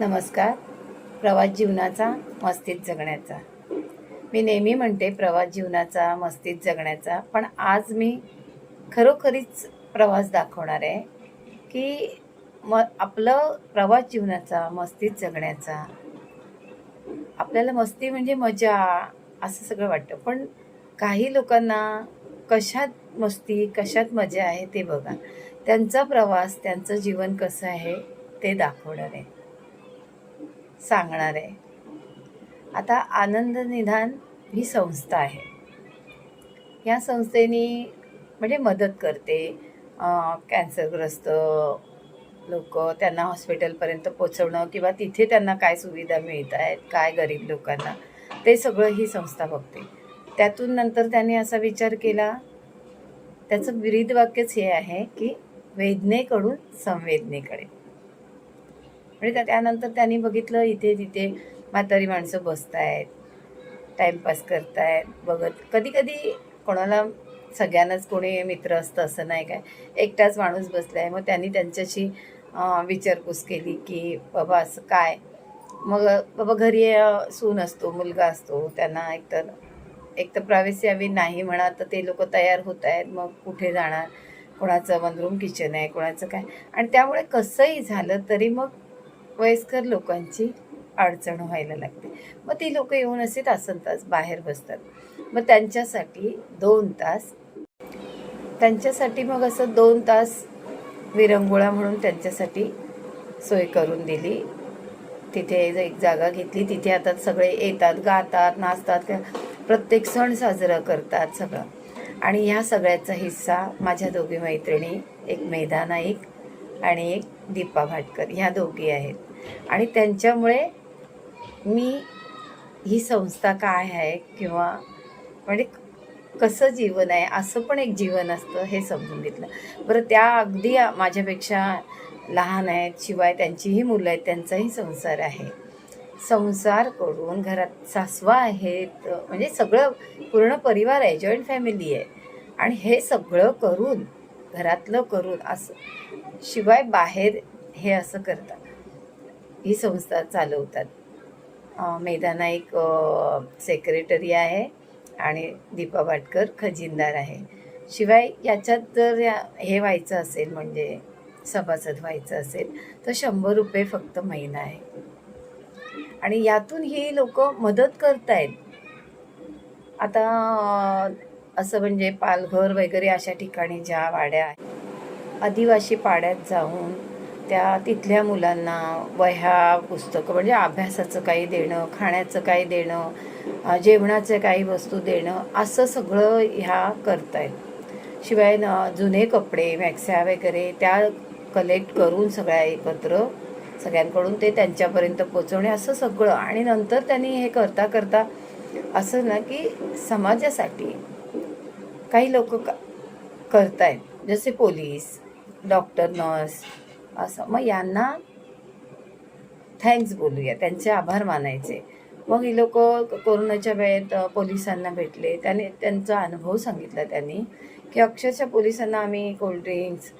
नमस्कार. प्रवास जीवनाचा मस्तीत जगण्याचा. मी नेहमी म्हणते प्रवास जीवनाचा मस्तीत जगण्याचा. पण आज मी खरोखरीच प्रवास दाखवणार आहे की म आपलं प्रवास जीवनाचा मस्तीत जगण्याचा. आपल्याला मस्ती म्हणजे मजा असं सगळं वाटतं. पण काही लोकांना कशात मस्ती कशात मजा आहे ते बघा. त्यांचा प्रवास त्यांचं जीवन कसं आहे ते दाखवणार आहे. सांगणार आहे. आता आनंद निधान ही संस्था आहे. या संस्थेने म्हणजे मदत करते कॅन्सरग्रस्त लोक त्यांना हॉस्पिटलपर्यंत पोचवणं किंवा तिथे त्यांना काय सुविधा मिळत आहेत काय गरीब लोकांना ते सगळं ही संस्था बघते. त्यातून नंतर त्यांनी असा विचार केला त्याचं विरीद वाक्यच हे आहे की वेदनेकडून संवेदनेकडे. म्हणजे त्या- त्यानंतर त्यांनी बघितलं इथे तिथे म्हातारी माणसं बसतायत टाईमपास करतायत बघत कधी कधी कोणाला सगळ्यांनाच कोणी मित्र असतं असं नाही काय. एकटाच माणूस बसलाय. मग त्यांनी त्यांच्याशी विचारपूस केली की बाबा असं काय? मग बाबा घरी सून असतो मुलगा असतो. त्यांना एकतर एक तर प्रायव्हसी हवी नाही म्हणा तर ते लोक तयार होत आहेत मग कुठे जाणार? कोणाचं वनरूम किचन आहे कोणाचं काय? आणि त्यामुळे कसंही झालं तरी मग वयस्कर लोकांची अडचण व्हायला लागते. मग ती लोक येऊन असे तासन तास बाहेर बसतात. मग त्यांच्यासाठी दोन तास त्यांच्यासाठी मग असं दोन तास विरंगुळा म्हणून त्यांच्यासाठी सोय करून दिली. तिथे एक जागा घेतली. तिथे आता सगळे येतात गातात नाचतात. प्रत्येक सण साजरा करतात सगळं. आणि ह्या सगळ्याचा हिस्सा माझ्या दोघी मैत्रिणी एक मेधा नाईक आणि एक दीपा भाटकर ह्या दोघी आहेत. आणि त्यांच्यामुळे मी ही संस्था काय आहे किंवा म्हणजे कसं जीवन आहे असं पण एक जीवन असतं हे समजून घेतलं. बरं त्या अगदी माझ्यापेक्षा लहान आहेत शिवाय त्यांचीही मुलं आहेत त्यांचाही संसार आहे. संसार करून घरात सासवा आहेत म्हणजे सगळं पूर्ण परिवार आहे जॉईंट फॅमिली आहे. आणि हे सगळं करून घरातलं करून असं. शिवाय बाहेर हे असं करतात. ही संस्था चालवतात. मैदाना एक सेक्रेटरी आहे आणि दीपा भाटकर खजिनदार आहे. शिवाय याच्यात जर या- हे व्हायचं असेल म्हणजे सभासद व्हायचं असेल तर शंभर रुपये फक्त महिना आहे. आणि यातून ही लोक मदत करतायत. आता असं म्हणजे पालघर वगैरे अशा ठिकाणी ज्या वाड्या आहेत. आदिवासी पाड्यात जाऊन त्या तिथल्या मुलांना वह्या पुस्तकं म्हणजे अभ्यासाचं काही देणं खाण्याचं काही देणं जेवणाचं काही वस्तू देणं असं सगळं ह्या करतायत. शिवाय न जुने कपडे मॅक्स्या वगैरे त्या कलेक्ट करून सगळ्या एकत्र सगळ्यांकडून ते त्यांच्यापर्यंत पोचवणे असं सगळं. आणि नंतर त्यांनी हे करता करता असं ना की समाजासाठी काही लोक करतायत. जसे पोलीस डॉक्टर नर्स असं. मग यांना थँक्स बोलूया. त्यांचे आभार मानायचे. मग ही लोक कोरोनाच्या वेळेत पोलिसांना भेटले. त्याने त्यांचा अनुभव सांगितला त्यांनी की अक्षरशः पोलिसांना आम्ही कोल्ड्रिंक्स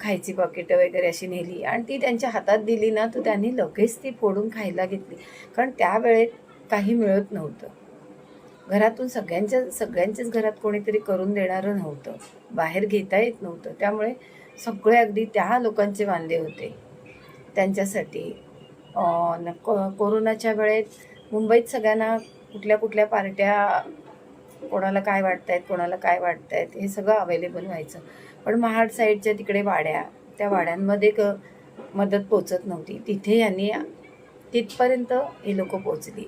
खायची पॉकेटं वगैरे अशी नेली. आणि ती त्यांच्या हातात दिली ना तर त्यांनी लगेच ती फोडून खायला घेतली. कारण त्यावेळेत काही मिळत नव्हतं. घरातून सगळ्यांच्या सगळ्यांच्याच घरात कोणीतरी करून देणारं नव्हतं. बाहेर घेता येत नव्हतं. त्यामुळे सगळे अगदी त्या लोकांचे वांदे होते. त्यांच्यासाठी को कोरोनाच्या वेळेत मुंबईत सगळ्यांना कुठल्या कुठल्या पार्ट्या कोणाला काय वाटतायत कोणाला काय वाटतायत हे सगळं अवेलेबल व्हायचं. पण महाड साईडच्या तिकडे वाड्या त्या वाड्यांमध्ये क मदत पोचत नव्हती. तिथे यांनी तिथपर्यंत ही लोकं पोचली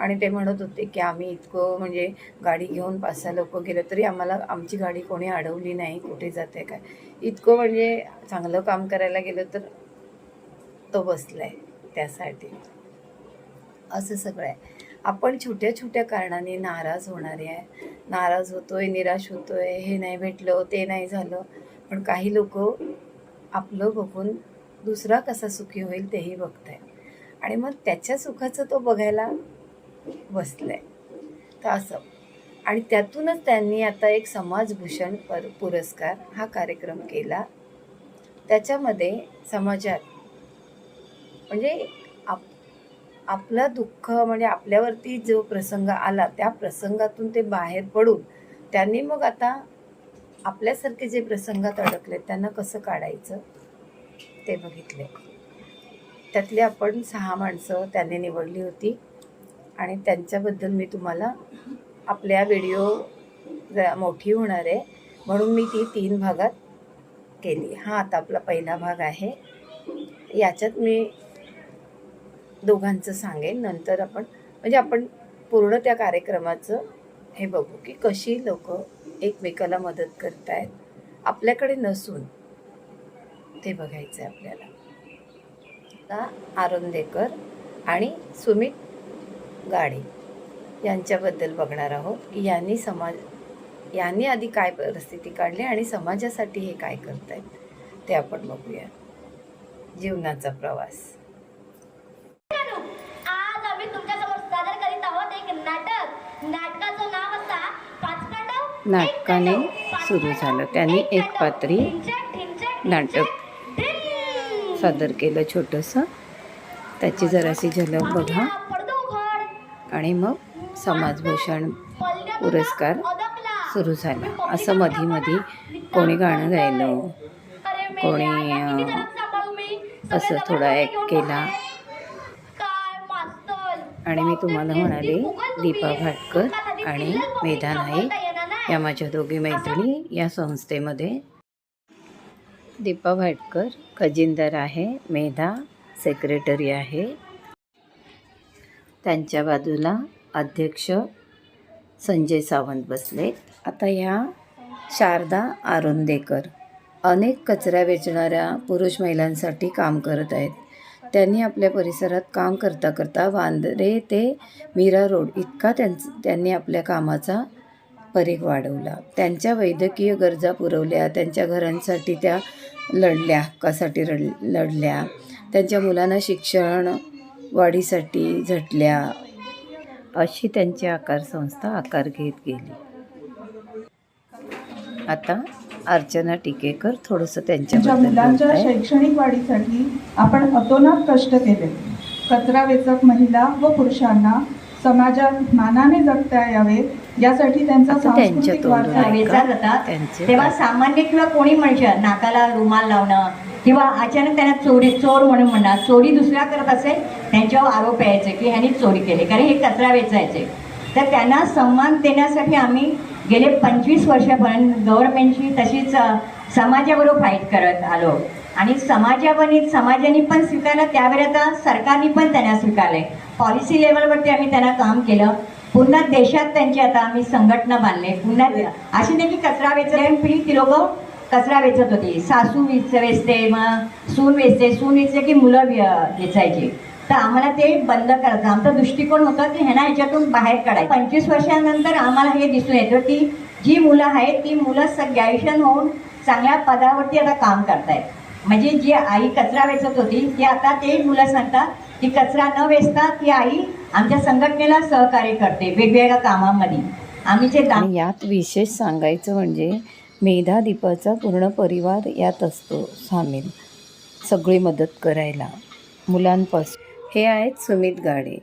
आणि ते म्हणत होते की आम्ही इतकं म्हणजे गाडी घेऊन पाच सहा लोक गेलो तरी आम्हाला आमची गाडी कोणी अडवली नाही कुठे जाते काय. इतकं म्हणजे चांगलं काम करायला गेलं तर तो बसलाय त्यासाठी. असं सगळं आहे. आपण छोट्या छोट्या कारणाने नाराज होणारे आहे. नाराज होतोय निराश होतोय हे नाही भेटलं ते नाही झालं. पण काही लोक आपलं बघून दुसरा कसा सुखी होईल तेही बघत आहे आणि मग त्याच्या सुखाचं तो बघायला बसलाय. तर असं. आणि त्यातूनच त्यांनी आता एक समाजभूषण पर पुरस्कार हा कार्यक्रम केला. त्याच्यामध्ये समाजात म्हणजे आप आपलं दुःख म्हणजे आपल्यावरती जो प्रसंग आला त्या प्रसंगातून ते बाहेर पडून त्यांनी मग आता आपल्यासारखे जे प्रसंगात अडकले त्यांना कसं काढायचं ते बघितले त्यातली आपण सहा माणसं त्याने निवडली होती. आणि त्यांच्याबद्दल मी तुम्हाला आपल्या व्हिडिओ मोठी होणार आहे. म्हणून मी ती तीन भागात केली. हा आता आपला पहिला भाग आहे. याच्यात मी दोघांचं सांगेन. नंतर आपण म्हणजे आपण पूर्ण त्या कार्यक्रमाचं हे बघू की कशी लोक एकमेकाला मदत करतायत. आपल्याकडे नसून ते बघायचं आहे आपल्याला आरुंदेकर आणि सुमित गाडे यांच्याबद्दल बघणार आहोत की यांनी समाज यांनी आधी काय परिस्थिती काढली आणि समाजासाठी हे काय करतायत ते आपण बघूया जीवनाचा प्रवास आज आम्ही तुमच्यासमोर सादर करीत आहोत एक नाटक नाटकाचं नाव असा पाचकांडव नाटकाने सुरू झालं. त्यांनी एक. पात्री नाटक. सादर केलं छोटंसं त्याची जराशी झलक बघा आणि मग समाजभूषण पुरस्कार सुरू झाला. असं मधी मधी कोणी गाणं गायलं? कोणी, असं थोडा ॲक्ट केला. आणि मी तुम्हाला म्हणाले दीपा भाटकर आणि मेधा नाईक या माझ्या दोघी मैत्रिणी या संस्थेमध्ये. दीपा भाटकर खजिनदार आहे मेधा सेक्रेटरी आहे. त्यांच्या बाजूला अध्यक्ष संजय सावंत बसले. आता ह्या शारदा आरुंदेकर. अनेक कचरा वेचणाऱ्या पुरुष महिलांसाठी काम करत आहेत. त्यांनी आपल्या परिसरात काम करता करता वांद्रे ते मीरा रोड इतका त्यांच त्यांनी आपल्या कामाचा परीघ वाढवला. त्यांच्या वैद्यकीय गरजा पुरवल्या त्यांच्या घरांसाठी त्या लढल्या हक्कासाठी रड लढल्या. त्यांच्या मुलांना शिक्षण वाढीसाठी झटल्या अशी त्यांची आकार संस्था आकार घेत गेली आता अर्चना टिकेकर थोडंसं त्यांच्या मुलांच्या. शैक्षणिक वाढीसाठी आपण अतोनात कष्ट केले कचरा वेचक महिला व पुरुषांना समाजात मानाने जगता यावे यासाठी त्यांचा सांस्कृतिक वारसा. वेचार जातात त्यांचे तेव्हा सामान्य किंवा कोणी मनुष्य नाकाला रुमाल लावणं किंवा अचानक त्यांना चोरी चोर म्हणून म्हणणार. चोरी दुसऱ्या करत असेल त्यांच्यावर आरोप यायचे की ह्यांनी चोरी केली. कारण हे कचरा वेचायचे. तर त्यांना सन्मान देण्यासाठी आम्ही गेले पंचवीस वर्षापर्यंत गव्हर्नमेंटची तशीच समाजाबरोबर फाईट करत आलो. आणि समाजाने समाजाने पण स्वीकारलं. त्यावेळी आता सरकारने पण त्यांना स्वीकारले पॉलिसी लेवलवरती आम्ही त्यांना काम केलं. पुन्हा देशात त्यांची आता आम्ही संघटना बांधले. पुन्हा अशी त्यांची कचरा वेचल्या पिढी ती लोक कचरा वेचत होती. सासू वेच वेचते मग सून वेचते. सून वेचते की मुलं वेचायची. तर आम्हाला ते बंद करायचं. आमचा दृष्टिकोन होता की ह्यांना ह्याच्यातून बाहेर काढायचं. पंचवीस वर्षानंतर आम्हाला हे दिसून येतं की जी मुलं आहेत ती मुलं ग्रॅज्युएशन होऊन चांगल्या पदावरती आता काम करतायत. म्हणजे जी आई कचरा वेचत होती ती आता ते मुलं सांगतात की कचरा न वेचता ती आई आमच्या संघटनेला सहकार्य करते वेगवेगळ्या कामामध्ये. आम्ही जे यात विशेष सांगायचं म्हणजे मेधादीपाचा पूर्ण परिवार यात असतो सामील. सगळी मदत करायला. मुलांपासून. हे आहेत सुमित गाडे.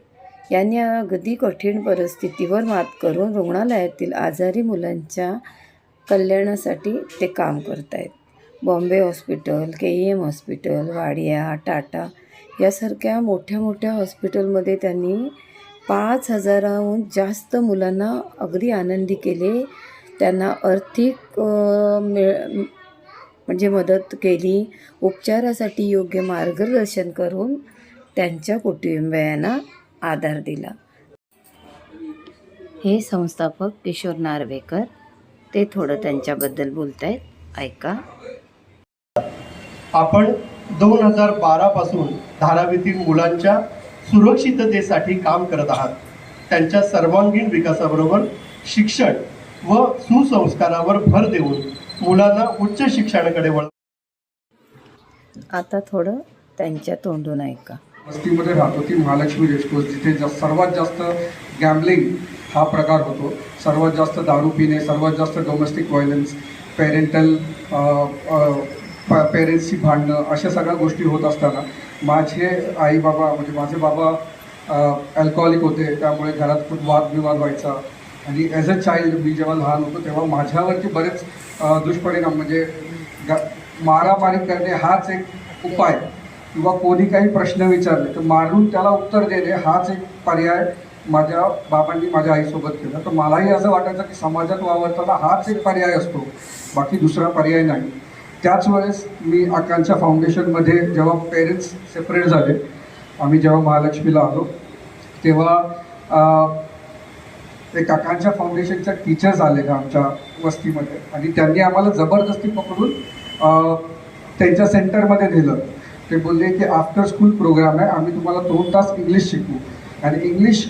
यांनी अगदी कठीण परिस्थितीवर मात करून रुग्णालयातील आजारी मुलांच्या कल्याणासाठी ते काम करत आहेत Bombay hospital K E M hospital Wadia Tata यासारख्या मोठ्या मोठ्या हॉस्पिटलमध्ये त्यांनी पाच हजाराहून जास्त मुलांना अगदी आनंदी केले. त्यांना आर्थिक मिळ म्हणजे मदत केली. उपचारासाठी योग्य मार्गदर्शन करून त्यांच्या कुटुंबियांना आधार दिला. हे संस्थापक किशोर नार्वेकर ते थोडं त्यांच्याबद्दल बोलत आहेत ऐका. आपण दोन हजार बारा पासून धारावीतील मुलांच्या सुरक्षिततेसाठी काम करत आहात. त्यांच्या सर्वांगीण विकासाबरोबर शिक्षण व सुसंस्कारावर भर देऊन मुलांना उच्च शिक्षणाकडे वळ आता थोडं त्यांच्या तोंडून ऐका. वस्तीमध्ये राहतो ती महालक्ष्मी रेसकोर्स. जिथे जा सर्वात जास्त गॅम्बलिंग हा प्रकार होतो. सर्वात जास्त दारू पिणे सर्वात जास्त डोमेस्टिक व्हायलन्स पेरेंटल पेरेंट्सची भांडणं अशा सगळ्या गोष्टी होत असताना माझे आई बाबा म्हणजे माझे बाबा अल्कोहॉलिक होते. त्यामुळे घरात खूप वादविवाद व्हायचा. आणि ॲज अ चाइल्ड मी जेव्हा लहान होतो तेव्हा माझ्यावरती बरेच दुष्परिणाम म्हणजे ग मारामारी करणे हाच एक उपाय. किंवा कोणी काही प्रश्न विचारले तर मारून त्याला उत्तर देणे हाच एक पर्याय माझ्या बाबांनी माझ्या आईसोबत केला. तर मलाही असं वाटायचं की समाजात वावरताना हाच एक पर्याय असतो बाकी दुसरा पर्याय नाही. त्याच वेळेस मी आकांक्षा फाउंडेशनमध्ये जेव्हा पेरेंट्स सेपरेट झाले आम्ही जेव्हा महालक्ष्मीला आलो तेव्हा ते काकांच्या फाउंडेशनच्या टीचर्स आले आमच्या वस्तीमध्ये. आणि त्यांनी आम्हाला जबरदस्ती पकडून त्यांच्या सेंटरमध्ये नेलं. ते बोलले की आफ्टर स्कूल प्रोग्राम आहे आम्ही तुम्हाला दोन तास इंग्लिश शिकवू. आणि इंग्लिश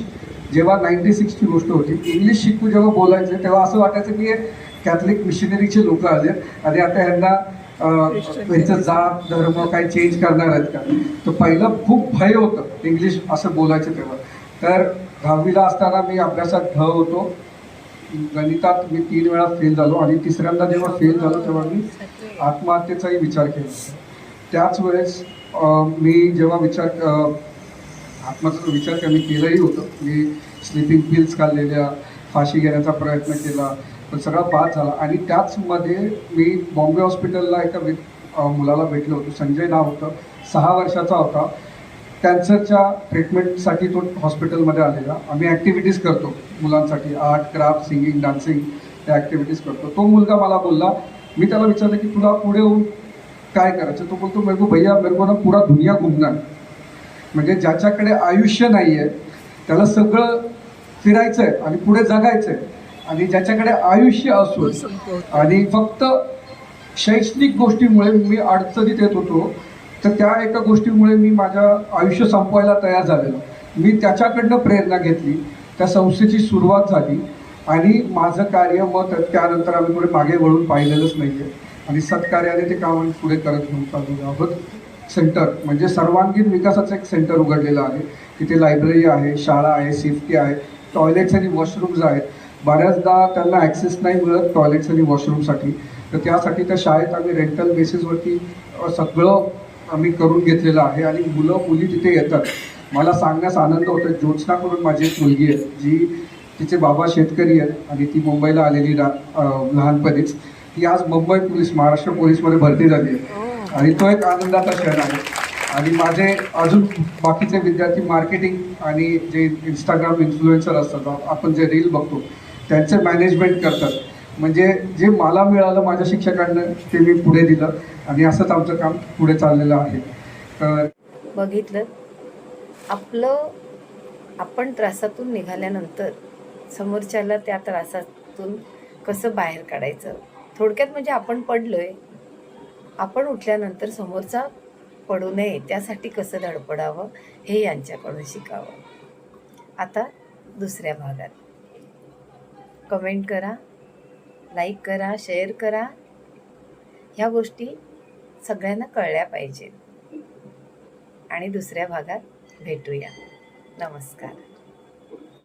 जेव्हा नाईन्टी सिक्सची गोष्ट होती इंग्लिश शिकू जेव्हा बोलायचे तेव्हा असं वाटायचं की हे कॅथलिक मिशनरीचे लोक आले आणि आता यांना त्यांचं जात धर्म काही चेंज करणार आहेत का? तर पहिलं खूप भय होतं इंग्लिश असं बोलायचं तेव्हा. तर दहावीला असताना मी अभ्यासात ढ होतो. गणितात मी तीन वेळा फेल झालो आणि तिसऱ्यांदा जेव्हा फेल झालो तेव्हा मी आत्महत्येचाही विचार केला. त्याच वेळेस मी जेव्हा विचार आत्महत्येचा विचार कमी केलाही केलंही होतं. मी स्लिपिंग पिल्स खाल्लेल्या फाशी घेण्याचा प्रयत्न केला पण सगळा पास झाला. आणि त्याचमध्ये मी बॉम्बे हॉस्पिटलला एका मुलाला भेटलो होतो. संजय नाव होतं. सहा वर्षाचा होता. कॅन्सरच्या ट्रीटमेंटसाठी तो हॉस्पिटलमध्ये आलेला. आम्ही ॲक्टिव्हिटीज करतो मुलांसाठी. आर्ट क्राफ्ट सिंगिंग डान्सिंग त्या ॲक्टिव्हिटीज करतो. तो मुलगा मला बोलला मी त्याला विचारलं की तुला पुढे होऊन काय करायचं? तो बोलतो मेरे को भैया मेरे को ना पुरा दुनिया घुमणार. म्हणजे ज्याच्याकडे आयुष्य नाही आहे त्याला सगळं फिरायचं आहे आणि पुढे जगायचं आहे आणि ज्याच्याकडे आयुष्य असून आणि फक्त शैक्षणिक गोष्टीमुळे मी अडचणीत येत होतो तर त्या एका गोष्टीमुळे मी माझं आयुष्य संपवायला तयार झालेलो. मी त्याच्याकडनं प्रेरणा घेतली. त्या संस्थेची सुरुवात झाली. आणि माझं कार्य मग त्यानंतर आम्ही पुढे मागे वळून पाहिलेलंच नाही आहे आणि सत्कार्याने ते काम आम्ही पुढे करत घेऊन चालू आहोत सेंटर म्हणजे सर्वांगीण विकासाचं एक सेंटर उघडलेलं आहे. तिथे लायब्ररी आहे शाळा आहे सेफ्टी आहे टॉयलेट्स आणि वॉशरूम्स आहेत. बऱ्याचदा त्यांना ॲक्सेस नाही मिळत टॉयलेट्स आणि वॉशरूमसाठी. तर त्यासाठी त्या शाळेत आम्ही रेंटल बेसिसवरती सगळं आम्ही करून घेतलेलं आहे आणि मुलं मुली तिथे येतात मला सांगण्यास आनंद होतो ज्योत्स्ना करून माझी एक मुलगी आहे जी तिचे बाबा शेतकरी आहेत आणि ती मुंबईला आलेली लहानपणीच. ती आज मुंबई पोलीस महाराष्ट्र पोलीसमध्ये भरती झाली आहे. आणि तो एक आनंदाचा क्षण आहे. आणि माझे अजून बाकीचे विद्यार्थी मार्केटिंग आणि जे इंस्टाग्राम इन्फ्लुएन्सर असतात आपण जे रील बघतो त्यांचे मॅनेजमेंट करतात. म्हणजे जे मला मिळालं माझ्या शिक्षकांना ते मी पुढे दिलं आणि असंच आमचं काम पुढे चाललेलं आहे. तर बघितलं. आपलं आपण त्रासातून निघाल्यानंतर समोरच्याला त्या त्रासातून कसं बाहेर काढायचं? थोडक्यात म्हणजे आपण पडलोय. आपण उठल्यानंतर समोरचा पडू नये त्यासाठी कसं धडपडावं हे यांच्याकडून शिकावं. आता दुसऱ्या भागात. कमेंट करा. लाईक करा शेअर करा. ह्या गोष्टी सगळ्यांना कळल्या पाहिजेत. आणि दुसऱ्या भागात भेटूया. नमस्कार.